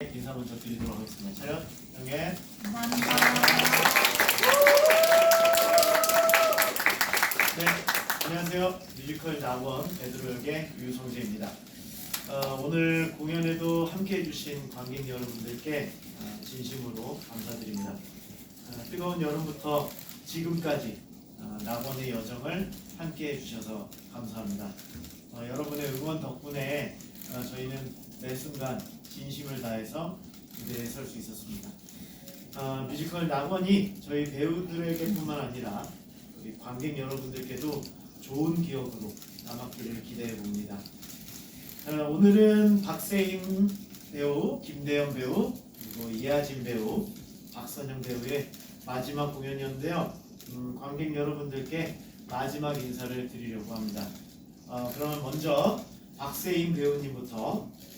인사 먼저 드리도록 하겠습니다. 차렷, 영예. 감사합니다. 네, 안녕하세요. 뮤지컬 낙원 베드로 역의 유성재입니다. 어, 오늘 공연에도 함께해 주신 관객 여러분들께 어, 진심으로 감사드립니다. 어, 뜨거운 여름부터 지금까지 어, 낙원의 여정을 함께해 주셔서 감사합니다. 어, 여러분의 응원 덕분에 어, 저희는 매 순간 진심을 다해서 무대에 설 수 있었습니다. 어, 뮤지컬 낙원이 저희 배우들에게뿐만 아니라 우리 관객 여러분들께도 좋은 기억으로 남았기를 기대해 봅니다. 어, 오늘은 박세임 배우, 김대현 배우, 그리고 이하진 배우, 박선영 배우의 마지막 공연이었는데요. 음, 관객 여러분들께 마지막 인사를 드리려고 합니다. 어, 그러면 먼저 박세임 배우님부터 한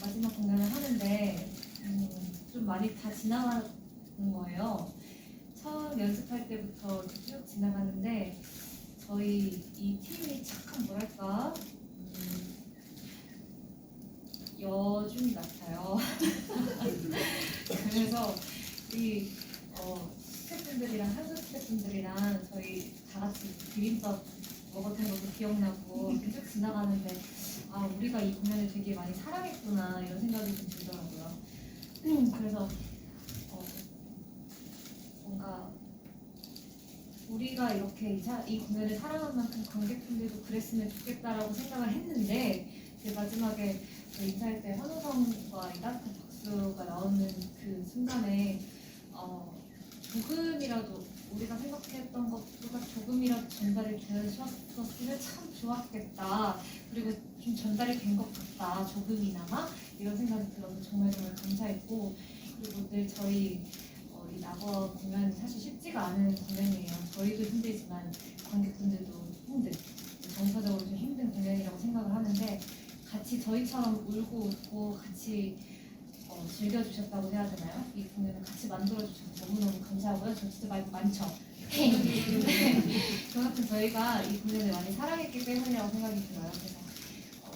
마지막 공연을 하는데 음, 좀 많이 다 지나가는 거예요. 처음 연습할 때부터 쭉 지나가는데 저희 이 팀이 착한 뭐랄까 음, 여중 같아요. 그래서 이 어, 스태프분들이랑 한국 스태프분들이랑 저희 다 같이 비빔밥 먹었던 것도 기억나고 쭉 지나가는데 아 우리가 이 공연을 되게 많이 사랑했구나 이런 생각이 좀 들더라고요. 그래서 어, 뭔가 우리가 이렇게 이, 공연을 사랑한 만큼 관객분들도 그랬으면 좋겠다라고 생각을 했는데 이제 마지막에 저 인사할 때 환호성과 이 따뜻한 박수가 나오는 그 순간에 어, 조금이라도 우리가 생각했던 것보다 조금이라도 전달이 되셨었으면 참 좋았겠다. 그리고 좀 전달이 된 것 같다. 조금이나마 이런 생각이 들어서 정말 정말 감사했고 그리고 늘 저희 어, 이 낙원 공연 사실 쉽지가 않은 공연이에요. 저희도 힘들지만 관객분들도 힘든 정서적으로 좀 힘든 공연이라고 생각을 하는데 같이 저희처럼 울고 웃고 같이 어, 즐겨주셨다고 해야 되나요? 이 공연을 같이 만들어주셔서 너무너무 감사하고요. 저 진짜 말 많죠? 그만큼 저희가 이 공연을 많이 사랑했기 때문이라고 생각이 들어요. 그래서 어,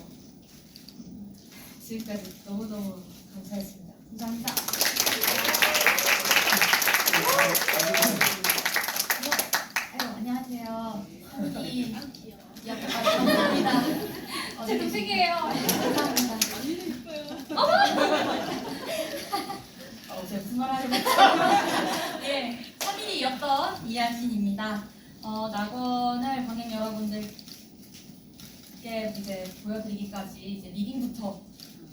음, 지금까지 너무너무 감사했습니다. 감사합니다. 아유, 안녕하세요. 한기 역할 감사합니다. 어, 제 동생이에요. 감사합니다. 어, 제가 무슨 말 하려고 예, 차민이였던 이한진입니다. 어, 낙원을 관객 여러분들께 이제 보여드 리기까지 이제 리딩부터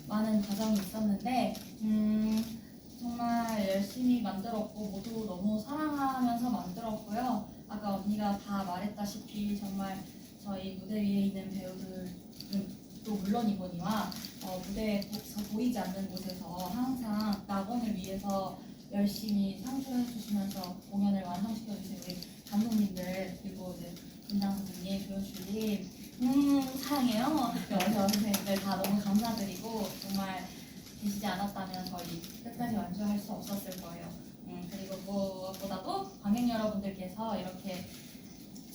많은 과정이 있었는데, 음, 정말 열심히 만들었고 모두 너무 사랑하면서 만들었고요. 아까 언니가 다 말했다시피 정말 저희 무대 위에 있는 배우들은 또 물론이거니와 어, 무대에서 보이지 않는 곳에서 항상 낙원을 위해서 열심히 상주해 주시면서 공연을 완성시켜 주신 우리 감독님들 그리고 이제 분장 선생님, 교수님 음 사랑해요. 여러 선생님들 다 너무 감사드리고 정말 계시지 않았다면 저희 끝까지 완주할 수 없었을 거예요. 음, 그리고 무엇보다도 관객 여러분들께서 이렇게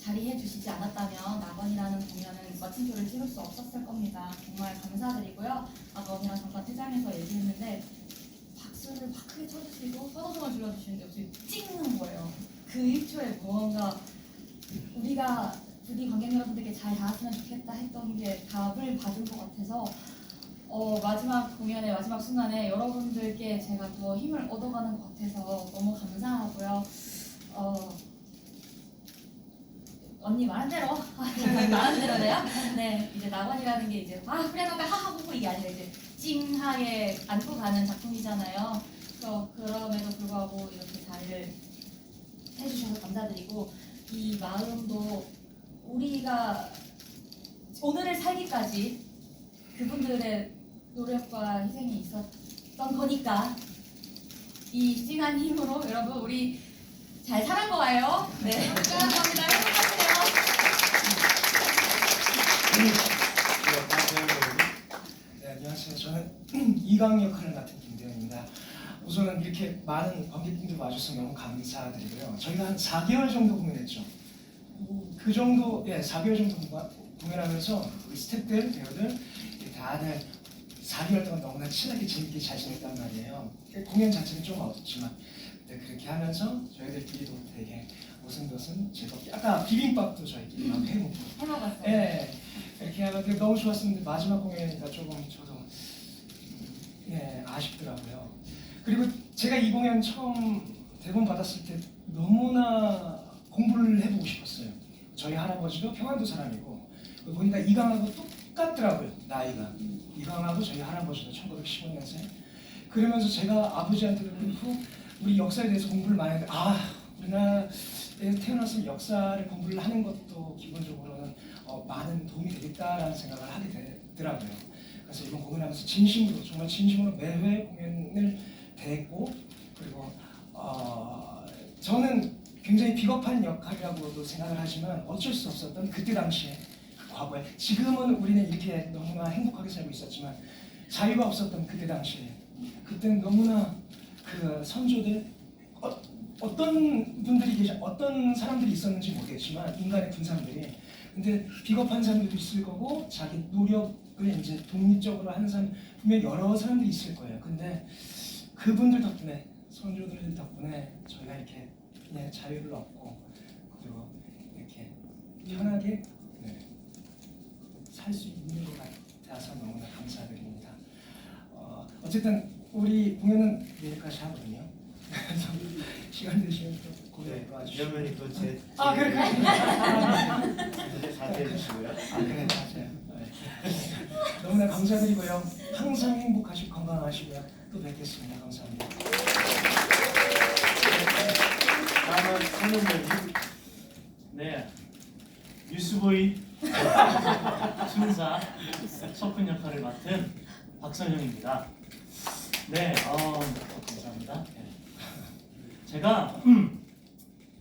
자리해 주시지 않았다면 낙원이라는 공연은 마침표를 찍을 수 없었을 겁니다. 정말 감사드리고요. 아까 언니랑 잠깐 퇴장해서 얘기했는데 박수를 막 크게 쳐주시고 서로서로 질러주시는데 없이 찍는 거예요. 그 1초에 무언가 우리가 부디 관객 여러분들께 잘 닿았으면 좋겠다 했던 게 답을 받은 것 같아서 어, 마지막 공연의 마지막 순간에 여러분들께 제가 더 힘을 얻어가는 것 같아서 너무 감사하고요. 어, 언니 말한 대로 말한 대로래요. 네, 이제 낙원이라는 게 이제 아 그래 너가 하하호호 이게 아니라 이제 찡하게 안고 가는 작품이잖아요. 그래서 그럼에도 불구하고 이렇게 자리를 해주셔서 감사드리고 이 마음도 우리가 오늘을 살기까지 그분들의 노력과 희생이 있었던 거니까 이 싱한 힘으로 여러분 우리 잘 살아거예요 네, 감사합니다. 행복하세요. 네, 안녕하세요. 저는 이강 역할을 맡은 김대현입니다. 우선은 이렇게 많은 관객분들 와주셔서 너무 감사드리고요. 저희가 한 4개월 정도 공연했죠. 그 정도, 예, 4개월 정도 공연- 공연하면서 우리 스태프들, 배우들 다들 4개월 동안 너무나 친하게 재밌게 잘 지냈단 말이에요. 공연 자체는 좀 어둡지만 네, 그렇게 하면서 저희들끼리도 되게 오순도순 즐겁게 아까 비빔밥도 저희끼리 막 해먹고 해먹었어요. 예, 이렇게 하는데 너무 좋았었는데 마지막 공연이니까 조금 저도 음, 예, 아쉽더라고요. 그리고 제가 이 공연 처음 대본 받았을 때 너무나 공부를 해보고 싶었어요. 저희 할아버지도 평안도 사람이고 보니까 이강하고 똑같더라고요 나이가 이강하고 저희 할아버지도 1915년생 그러면서 제가 아버지한테도 그렇고 우리 역사에 대해서 공부를 많이 했는데 아 우리나라에 태어났으면 역사를 공부를 하는 것도 기본적으로는 어, 많은 도움이 되겠다라는 생각을 하게 되더라고요. 그래서 이번 공연하면서 진심으로 정말 진심으로 매회 공연을 대했고 그리고 어, 저는 굉장히 비겁한 역할이라고도 생각을 하지만 어쩔 수 없었던 그때 당시에 그 과거에 지금은 우리는 이렇게 너무나 행복하게 살고 있었지만 자유가 없었던 그때 당시에 그때는 너무나 그 선조들 어, 어떤 분들이 계시 어떤 사람들이 있었는지 모르겠지만 인간의 분상들이 근데 비겁한 사람들도 있을 거고 자기 노력을 이제 독립적으로 하는 사람 분명 여러 사람들이 있을 거예요. 근데 그분들 덕분에 선조들 덕분에 저희가 이렇게 그냥 자유를 얻고 그리고 이렇게 편하게 네, 살수 있는 것 같아서 너무나 감사드립니다. 어, 어쨌든 우리 공연은 내일까지 하거든요. 그래서 시간 되시면 또 공연 네, 와주시고 이러면 이거 제아 그래 그래. 아, 네. 이제 자제해 주시고요. 아, 그래, 맞아요. 네. 너무나 감사드리고요. 항상 행복하시고 건강하시고요. 또 뵙겠습니다. 감사합니다. 다음은 선생님. 네, 뉴스보이 순사 석훈 역할을 맡은 박선영입니다. 네, 어, 감사합니다. 네. 제가 음,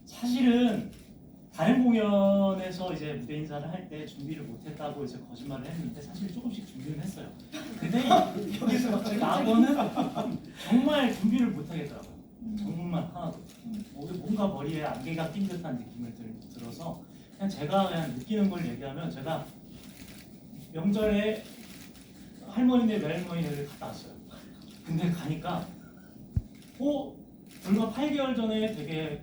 사실은 다른 공연에서 이제 무대 인사를 할 때 준비를 못했다고 이제 거짓말을 했는데 사실 조금씩 준비를 했어요. 근데 여기서 악어는 정말 준비를 못하겠더라고요. 정말 하나도. 뭐- 뭔가 머리에 안개가 낀 듯한 느낌을 들, 들어서 그냥 제가 그냥 느끼는 걸 얘기하면 제가 명절에 할머니네 외할머니네를 갔다 왔어요. 근데 가니까 어 불과 8개월 전에 되게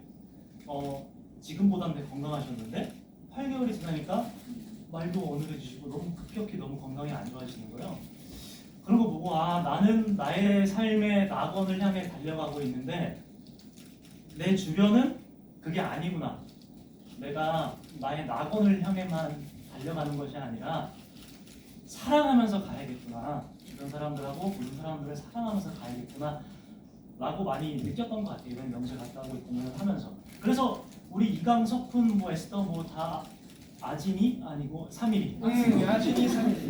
어 지금보다는 건강하셨는데 8개월이 지나니까 말도 어눌해지시고 너무 급격히 너무 건강이 안 좋아지는 거예요. 그런 거 보고 아 나는 나의 삶의 낙원을 향해 달려가고 있는데 내 주변은 그게 아니구나. 내가 나의 낙원을 향해만 달려가는 것이 아니라 사랑하면서 가야겠구나. 주변 사람들하고 모든 사람들을 사랑하면서 가야겠구나. 라고 많이 느꼈던 것 같아요. 이번 명절 갔다 오고 공연을 하면서. 그래서 우리 이강, 석훈, 뭐 에스더 뭐 다 아진이 아니고 삼일이. 음, 야진이 삼일.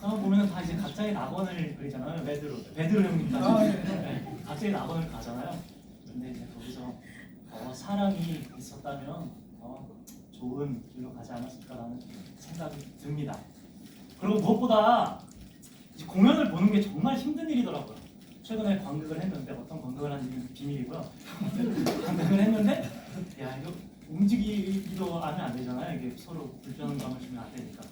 그런 보면은 다 이제 각자의 낙원을 그리잖아요. 베드로, 베드로 형님까지. 아, 네. 네, 각자의 낙원을 가잖아요. 근데 이제 거기서 더 사랑이 있었다면 더 좋은 길로 가지 않았을까라는 생각이 듭니다. 그리고 무엇보다 공연을 보는 게 정말 힘든 일이더라고요. 최근에 관극을 했는데 어떤 관극을 하는지 비밀이고요. 관극을 했는데 야 이거 움직이기도 하면 안 되잖아요. 이게 서로 불편감을 주면 안 되니까.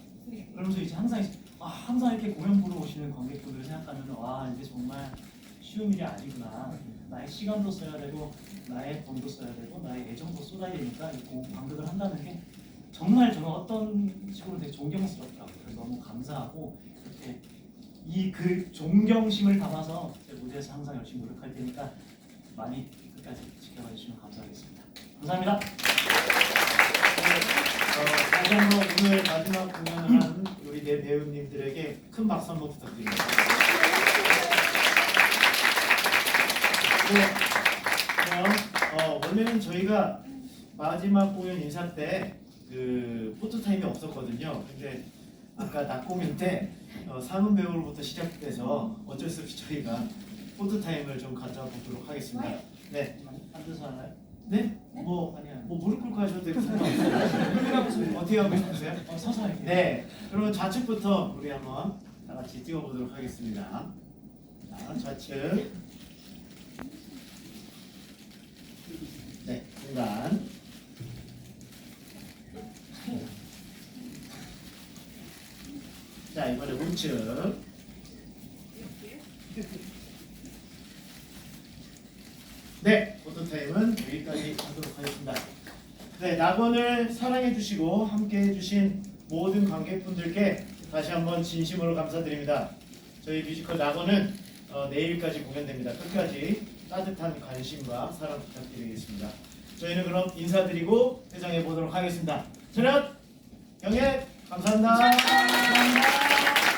그러면서 이제 항상 아, 항상 이렇게 공연 보러 오시는 관객분들을 생각하면 와 이게 정말 쉬운 일이 아니구나. 나의 시간도 써야 되고 나의 돈도 써야 되고 나의 애정도 쏟아야 되니까 이 공- 관극을 한다는 게 정말 저는 어떤 식으로 되게 존경스럽더라고요. 그래서 너무 감사하고 이렇게 이 그 존경심을 담아서 제 무대에서 항상 열심히 노력할 테니까 많이 끝까지 지켜봐 주시면 감사하겠습니다. 감사합니다. 어, 다시 한번 오늘 마지막 공연을 한 우리 네 배우님들에게 큰 박수 한번 부탁드립니다. 네, 그럼 어, 원래는 저희가 마지막 공연 인사 때그 포토 타임이 없었거든요. 근데 아까 낮 공연 때 어, 상은 배우로부터 시작돼서 어쩔 수 없이 저희가 포토 타임을 좀 가져보도록 하겠습니다. 네, 앉아서 하나요? 네, 뭐, 아니야. 뭐 무릎 꿇고 하셔도 되고 상관없어요. 어떻게 하고 싶으세요? 어, 서서 할게요. 네, 그러면 좌측부터 우리 한번 다 같이 뛰어보도록 하겠습니다. 자, 좌측. 네, 중간. 자, 이번에 우측. 네, 포토타임은 여기까지 하도록 하겠습니다. 네, 낙원을 사랑해 주시고 함께 해주신 모든 관객분들께 다시 한번 진심으로 감사드립니다. 저희 뮤지컬 낙원은 어, 내일까지 공연됩니다. 끝까지 따뜻한 관심과 사랑 부탁드리겠습니다. 저희는 그럼 인사드리고 회장해 보도록 하겠습니다. 저녁 경례 감사합니다. 감사합니다.